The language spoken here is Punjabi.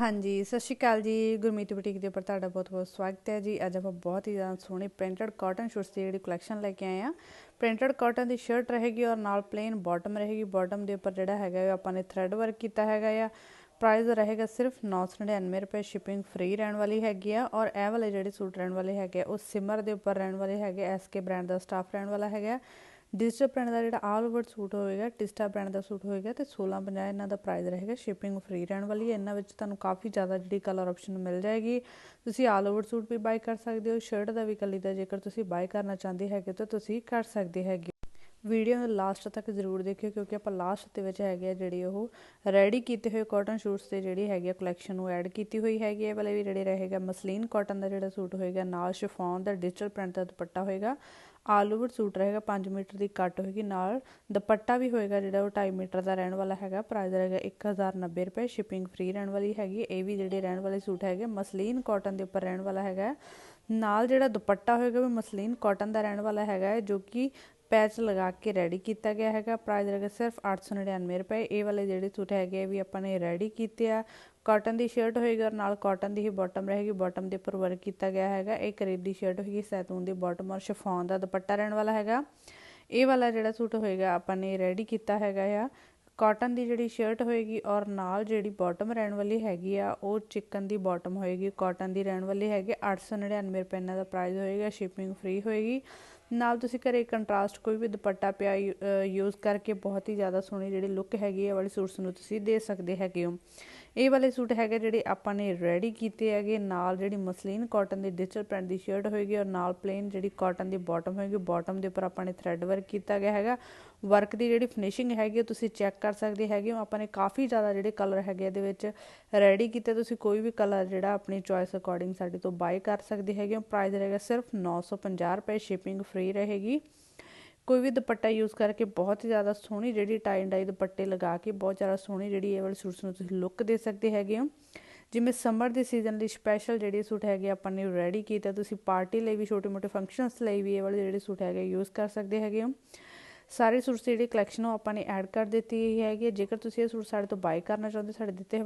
ਹਾਂਜੀ, ਸਤਿ ਸ਼੍ਰੀ ਅਕਾਲ ਜੀ। ਗੁਰਮੀਤ ਬੁਟੀਕ ਦੇ ਉੱਪਰ ਤੁਹਾਡਾ ਬਹੁਤ-ਬਹੁਤ ਸਵਾਗਤ ਹੈ ਜੀ। ਅੱਜ ਆਪਾਂ ਬਹੁਤ ਹੀ ਜ਼ਿਆਦਾ ਸੋਹਣੇ ਪ੍ਰਿੰਟਡ ਕਾਟਨ ਸ਼ੂਟਸ ਦੀ ਜਿਹੜੀ ਕਲੈਕਸ਼ਨ ਲੈ ਕੇ ਆਏ ਆ ਪ੍ਰਿੰਟਡ ਕਾਟਨ ਦੀ ਸ਼ਰਟ ਰਹੇਗੀ ਔਰ ਨਾਲ ਪਲੇਨ ਬਾਟਮ ਰਹੇਗੀ। ਬਾਟਮ ਦੇ ਉੱਪਰ ਜਿਹੜਾ ਹੈਗਾ ਆਪਾਂ ਨੇ ਥ੍ਰੈਡ ਵਰਕ ਕੀਤਾ ਹੈਗਾ ਆ। ਪ੍ਰਾਈਸ ਰਹੇਗਾ ਸਿਰਫ 999 ਰੁਪਏ ਸ਼ਿਪਿੰਗ ਫ੍ਰੀ ਰਹਿਣ ਵਾਲੀ ਹੈਗੀ ਆ। ਔਰ ਇਹ ਵਾਲੇ ਜਿਹੜੇ ਸੂਟ ਰਹਿਣ ਵਾਲੇ ਹੈਗੇ ਉਹ ਸਿਮਰ ਦੇ ਉੱਪਰ ਰਹਿਣ ਵਾਲੇ ਹੈਗੇ ਐਸਕੇ ਬ੍ਰਾਂਡ ਦਾ ਸਟਾਫ ਰਹਿਣ ਵਾਲਾ ਹੈਗਾ ਡਿਜੀਟਲ ਪ੍ਰਿੰਟ ਦਾ ਜਿਹੜਾ ਆਲ ਓਵਰ ਸੂਟ ਹੋਏਗਾ ਟਿਸਟਾ ਬ੍ਰਾਂਡ ਦਾ ਸੂਟ ਹੋਏਗਾ ਤੇ 1650 ਇਹਨਾਂ ਦਾ ਪ੍ਰਾਈਸ ਰਹੇਗਾ ਸ਼ਿਪਿੰਗ ਫ੍ਰੀ ਰਹਿਣ ਵਾਲੀ ਹੈ। ਇਹਨਾਂ ਵਿੱਚ ਤੁਹਾਨੂੰ ਕਾਫੀ ਜ਼ਿਆਦਾ ਜਿਹੜੀ ਕਲਰ ਆਪਸ਼ਨ ਮਿਲ ਜਾਏਗੀ। ਤੁਸੀਂ ਆਲ ਓਵਰ ਸੂਟ ਵੀ ਬਾਈ ਕਰ ਸਕਦੇ ਹੋ ਸ਼ਰਟ ਦਾ ਵੀ ਕੱਲੀ ਦਾ ਜੇਕਰ ਤੁਸੀਂ ਬਾਈ ਕਰਨਾ ਚਾਹੁੰਦੇ ਹੈਗੇ ਤਾਂ ਤੁਸੀਂ ਕਰ ਸਕਦੇ ਹੈਗੇ ਵੀਡੀਓ ਨੂੰ ਲਾਸਟ ਤੱਕ ਜ਼ਰੂਰ ਦੇਖਿਓ ਕਿਉਂਕਿ ਆਪਾਂ ਲਾਸਟ ਦੇ ਵਿੱਚ ਹੈਗੇ ਆ ਜਿਹੜੀ ਉਹ ਰੈਡੀ ਕੀਤੇ ਹੋਏ ਕਾਟਨ ਸ਼ੂਟਸ ਤੇ ਜਿਹੜੀ ਹੈਗੀ ਆ ਕਲੈਕਸ਼ਨ ਨੂੰ ਐਡ ਕੀਤੀ ਹੋਈ ਹੈਗੀ ਇਹ ਵਾਲੇ ਵੀ ਜਿਹੜੇ ਰਹੇਗਾ ਮਸਲੀਨ ਕਾਟਨ ਦਾ ਜਿਹੜਾ ਸੂਟ ਹੋਏਗਾ, ਨਾਲ ਸ਼ਿਫੋਨ ਦਾ ਡਿਜੀਟਲ ਪ੍ਰਿੰਟ ਦਾ ਦੁਪੱਟਾ ਹੋਏਗਾ, ਆਲ ਓਵਰ ਸੂਟ ਰਹੇਗਾ 5 ਮੀਟਰ ਦੀ ਕੱਟ ਹੋਏਗੀ, ਨਾਲ ਦੁਪੱਟਾ ਵੀ ਹੋਏਗਾ ਜਿਹੜਾ ਉਹ 2.5 ਮੀਟਰ ਦਾ ਰਹਿਣ ਵਾਲਾ ਹੈਗਾ ਪ੍ਰਾਈਸ ਰਹੇਗਾ 1090 ਰੁਪਏ ਸ਼ਿਪਿੰਗ ਫ੍ਰੀ ਰਹਿਣ ਵਾਲੀ ਹੈਗੀ, ਇਹ ਵੀ ਜਿਹੜੇ ਰਹਿਣ ਵਾਲੇ ਸੂਟ ਹੈਗੇ, ਮਸਲੀਨ ਕਾਟਨ ਦੇ ਉੱਪਰ ਰਹਿਣ ਵਾਲਾ ਹੈਗਾ, ਨਾਲ ਜਿਹੜਾ ਦੁਪੱਟਾ ਹੋਏਗਾ ਵੀ ਮਸਲੀਨ ਕਾਟਨ ਦਾ ਰਹਿਣ ਵਾਲਾ ਹੈਗਾ ਜੋ ਕਿ ਪੈਚ ਲਗਾ ਕੇ ਰੈਡੀ ਕੀਤਾ ਗਿਆ ਹੈਗਾ। ਪ੍ਰਾਈਸ ਰਹੇਗਾ ਸਿਰਫ 899 ਰੁਪਏ। ਇਹ ਵਾਲੇ ਜਿਹੜੇ ਸੂਟ ਹੈਗੇ ਵੀ ਆਪਾਂ ਨੇ ਰੈਡੀ ਕੀਤੇ ਆ। ਕਾਟਨ ਦੀ ਸ਼ਰਟ ਹੋਏਗੀ ਔਰ ਨਾਲ ਕਾਟਨ ਦੀ ਹੀ ਬਾਟਮ ਰਹੇਗੀ। ਬਾਟਮ ਦੇ ਉੱਪਰ ਵਰਕ ਕੀਤਾ ਗਿਆ ਹੈਗਾ। ਇਹ ਕਰੀਬ ਦੀ ਸ਼ਰਟ ਹੋਏਗੀ, ਸੈਤੂਨ ਦੀ ਬਾਟਮ ਔਰ ਸ਼ਿਫੋਨ ਦਾ ਦੁਪੱਟਾ ਰਹਿਣ ਵਾਲਾ ਹੈਗਾ। ਇਹ ਵਾਲਾ ਜਿਹੜਾ ਸੂਟ ਹੋਏਗਾ, ਆਪਾਂ ਨੇ ਰੈਡੀ ਕੀਤਾ ਹੈਗਾ ਆ। ਕਾਟਨ ਦੀ ਜਿਹੜੀ ਸ਼ਰਟ ਹੋਏਗੀ ਔਰ ਨਾਲ ਜਿਹੜੀ ਬਾਟਮ ਰਹਿਣ ਵਾਲੀ ਹੈਗੀ ਆ, ਉਹ ਚਿਕਨ ਦੀ ਬਾਟਮ ਹੋਏਗੀ। ਕਾਟਨ ਦੀ ਰਹਿਣ ਵਾਲੀ ਹੈਗੀ 899 ਰੁਪਏ। ਇਹਨਾਂ ਦਾ ਪ੍ਰਾਈਸ ਹੋਏਗਾ ਸ਼ਿਪਿੰਗ ਫ੍ਰੀ ਹੋਏਗੀ। ਨਾਲ ਤੁਸੀਂ ਘਰੇ ਕੰਟਰਾਸਟ ਕੋਈ ਵੀ ਦੁਪੱਟਾ ਪਿਆ ਯੂਜ਼ ਕਰਕੇ ਬਹੁਤ ਹੀ ਜ਼ਿਆਦਾ ਸੋਹਣੀ ਜਿਹੜੀ ਲੁੱਕ ਹੈਗੀ ਹੈ ਵਾਲੀ ਸੂਟਸ ਨੂੰ ਤੁਸੀਂ ਦੇ ਸਕਦੇ ਹੈਗੇ ਹੋ। ਇਹ ਵਾਲੇ ਸੂਟ ਹੈਗੇ ਜਿਹੜੇ ਆਪਾਂ ਨੇ ਰੈਡੀ ਕੀਤੇ ਹੈਗੇ, ਨਾਲ ਜਿਹੜੀ ਮਸਲੀਨ ਕਾਟਨ ਦੀ ਡਿਜੀਟਲ ਪ੍ਰਿੰਟ ਦੀ ਸ਼ਰਟ ਹੋਏਗੀ ਔਰ ਨਾਲ ਪਲੇਨ ਜਿਹੜੀ ਕਾਟਨ ਦੀ ਬਾਟਮ ਹੋਏਗੀ ਬਾਟਮ ਦੇ ਉੱਪਰ ਆਪਾਂ ਨੇ ਥ੍ਰੈਡ ਵਰਕ ਕੀਤਾ ਗਿਆ ਹੈਗਾ। ਵਰਕ ਦੀ ਜਿਹੜੀ ਫਿਨਿਸ਼ਿੰਗ ਹੈਗੀ ਤੁਸੀਂ ਚੈੱਕ ਕਰ ਸਕਦੇ ਹੈਗੇ ਹੋ। ਆਪਾਂ ਨੇ ਕਾਫੀ ਜ਼ਿਆਦਾ ਜਿਹੜੇ ਕਲਰ ਹੈਗੇ ਇਹਦੇ ਵਿੱਚ ਰੈਡੀ ਕੀਤੇ, ਤੁਸੀਂ ਕੋਈ ਵੀ ਕਲਰ ਜਿਹੜਾ ਆਪਣੀ ਚੋਇਸ ਅਕੋਰਡਿੰਗ ਸਾਡੇ ਤੋਂ ਬਾਈ ਕਰ ਸਕਦੇ ਹੈਗੇ ਹੋ। ਪ੍ਰਾਈਸ ਰਹੇਗਾ ਸਿਰਫ 950 ਰੁਪਏ ਸ਼ਿਪਿੰਗ ਫ੍ਰੀ ਰਹੇਗੀ। ਕੋਈ ਵੀ ਦੁਪੱਟਾ ਯੂਜ਼ ਕਰਕੇ ਬਹੁਤ ਹੀ ਜ਼ਿਆਦਾ ਸੋਹਣੀ ਜਿਹੜੀ ਟਾਈ ਐਂਡ ਡਾਈ ਦੁਪੱਟੇ ਲਗਾ ਕੇ ਬਹੁਤ ਜ਼ਿਆਦਾ ਸੋਹਣੀ ਜਿਹੜੀ ਇਹ ਵਾਲੇ ਸੂਟਸ ਨੂੰ ਤੁਸੀਂ ਲੁੱਕ ਦੇ ਸਕਦੇ ਹੈਗੇ ਹੋ। ਜਿਵੇਂ ਸਮਰ ਦੇ ਸੀਜ਼ਨ ਲਈ ਸਪੈਸ਼ਲ ਜਿਹੜੇ ਸੂਟ ਹੈਗੇ ਆਪਾਂ ਨੇ ਰੈਡੀ ਕੀਤਾ ਤੁਸੀਂ ਪਾਰਟੀ ਲਈ ਵੀ, ਛੋਟੇ-ਮੋਟੇ ਫੰਕਸ਼ਨਸ ਲਈ ਵੀ ਇਹ ਵਾਲੇ ਜਿਹੜੇ ਸੂਟ ਹੈਗੇ ਯੂਜ਼ ਕਰ ਸਕਦੇ ਹੈਗੇ ਹੋ। ਸਾਰੇ ਸੂਟਸ ਜਿਹੜੀ ਕਲੈਕਸ਼ਨ ਉਹ ਆਪਾਂ ਨੇ ਐਡ ਕਰ ਦਿੱਤੀ ਹੈਗੀ ਹੈ ਜੇਕਰ ਤੁਸੀਂ ਇਹ ਸੂਟ ਸਾਡੇ ਤੋਂ ਬਾਈ ਕਰਨਾ ਚਾਹੁੰਦੇ ਸਾਡੇ ਦਿੱਤੇ